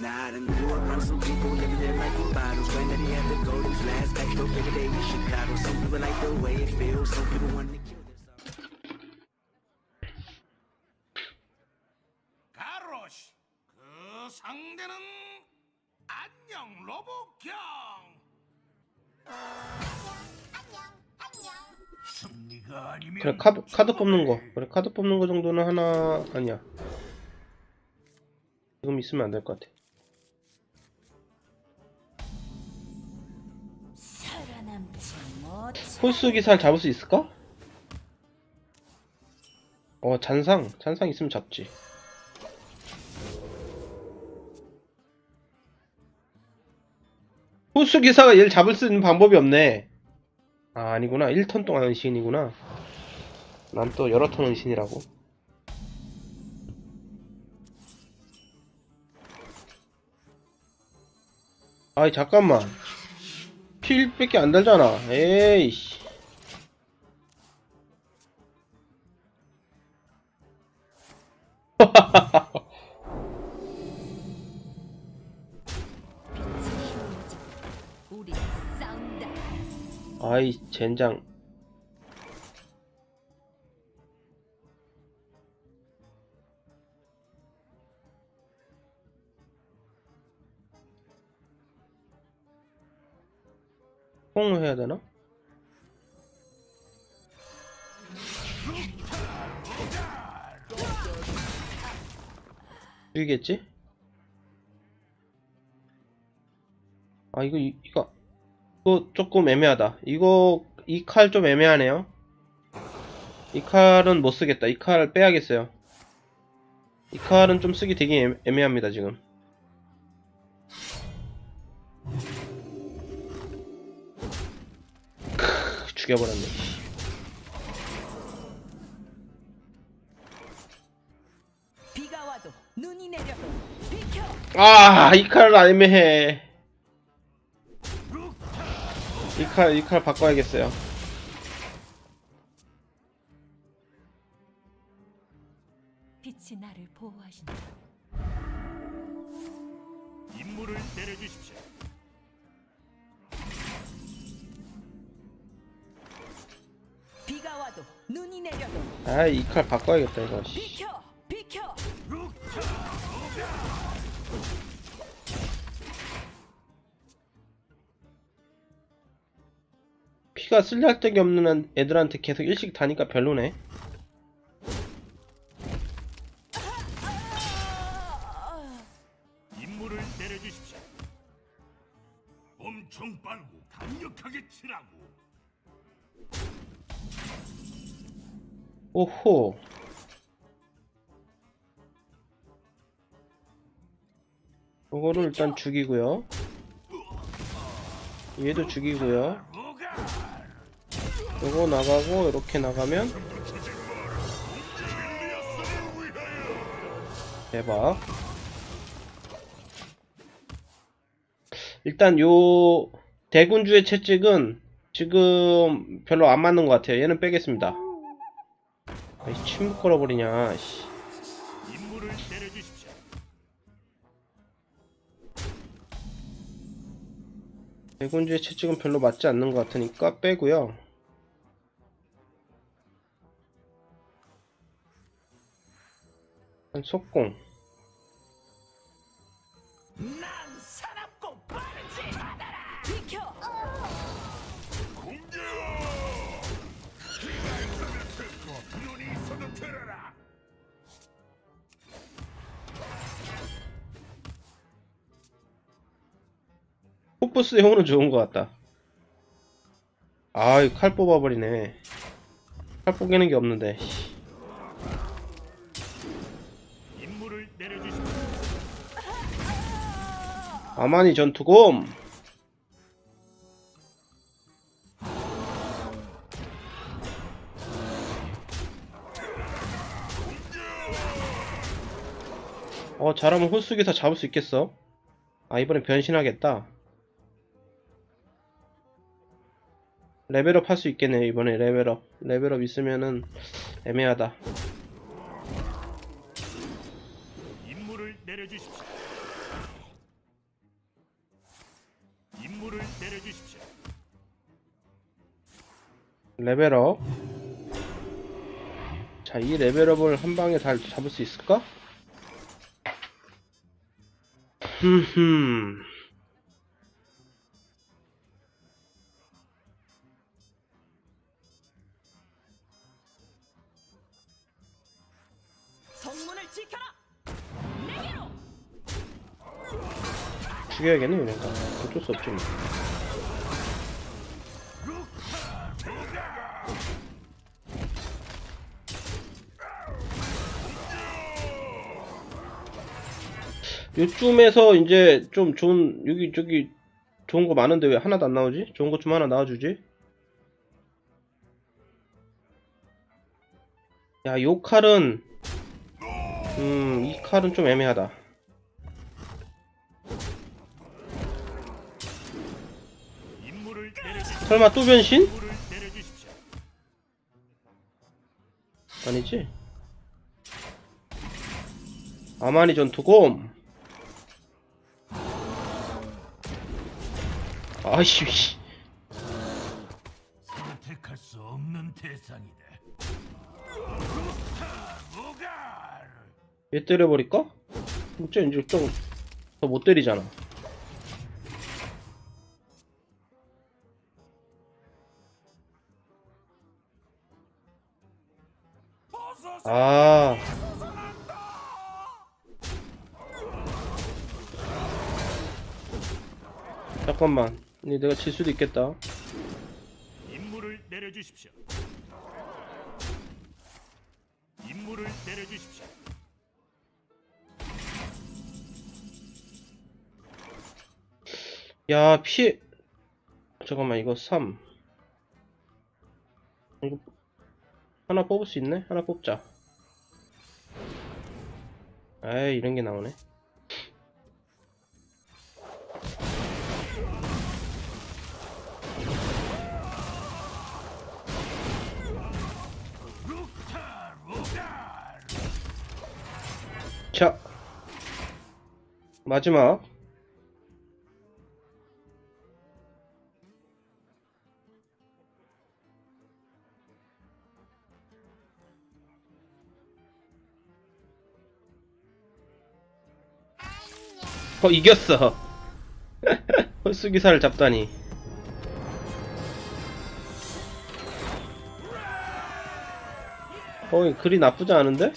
Now I done grew up around some people living their life in bottles. Granddaddy had the golden flask, back though every day in Chicago. Some people like the way it feels, some people want to kill. 가로시 그 상대는 안녕 로봇경 승리가 아니면 그래 카드 카드 뽑는 거 그래 카드 뽑는 거 정도는 하나 아니야 지금 있으면 안 될 것 같아 홀수 기사를 잡을 수 있을까? 어 잔상 잔상 있으면 잡지. 홀수 기사가 얘를 잡을 수 있는 방법이 없네. 아 아니구나. 1턴 동안 은신이구나. 난 또 여러 턴 은신이라고. 아이 잠깐만 필밖에 안 달잖아 에이씨. 아이 젠장 뽕을 해야 되나? 죽이겠지? 아 이거 이- 이거 이거 조금 애매하다. 이거 이 칼 좀 애매하네요. 이 칼은 못 쓰겠다. 이 칼 빼야겠어요. 이 칼은 좀 쓰기 되게 애- 애매합니다 지금. 죽여버렸네. 비가 와도 눈이 내려도 비켜. 아, 이 칼은 애매해. 이 칼, 이 칼 바꿔야겠어요. 빛이 나를 보호하신다. 임무를 내려주십시오 눈이 내려도 아, 이 칼 바꿔야겠다, 이거. 씨. 비켜. 비켜. 피가 쓸데기 없는 애들한테 계속 일식 다니까 별로네. 임무를 내려주십시오 엄청 빠르고 강력하게 치라고 오호. 요거를 일단 죽이고요. 얘도 죽이고요. 요거 나가고 이렇게 나가면 대박. 일단 요 대군주의 채찍은 지금 별로 안 맞는 것 같아요. 얘는 빼겠습니다. 아이 침묵 걸어버리냐. 씨. 임무를 내려주십시오 대군주의 채찍은 별로 맞지 않는 것 같으니까 빼고요. 한 속공. 포프스 형으로 좋은 것 같다. 아이 칼 뽑아버리네. 칼 뽑기는 게 없는데. 아마니 전투곰. 어 잘하면 홀수기사 잡을 수 있겠어? 아 이번에 변신하겠다. 레벨업 할 수 있겠네요 이번에 레벨업. 레벨업 있으면은 애매하다. 임무를 내려주십시오. 임무를 내려주십시오. 레벨업. 자 이 레벨업을 한 방에 잘 잡을 수 있을까? 흠흠. 지켜라. 내게로. 죽여야겠네, 그러니까. 어쩔 수 없지, 뭐. 요쯤에서 이제 좀 좋은, 여기, 저기, 좋은 거 많은데 왜 하나도 안 나오지? 좋은 것좀 하나 나와주지? 야, 요 칼은, 음, 이 칼은 좀 애매하다. 설마 또 변신? 아니지? 아마니 전투곰 아이씨 씨. 선택할 수 없는 대상이다. 얘 때려버릴까? 진짜 이제 좀 더 못 때리잖아 아 잠깐만 이 내가 질 수도 있겠다 임무를 내려주십시오. 임무를 내려주십시오. 야, 피해. 잠깐만, 이거 3. 이거, 하나 뽑을 수 있네? 하나 뽑자. 에이, 이런 게 나오네. 자. 마지막. 어 이겼어 홀수기사를 잡다니 어 글이 나쁘지 않은데?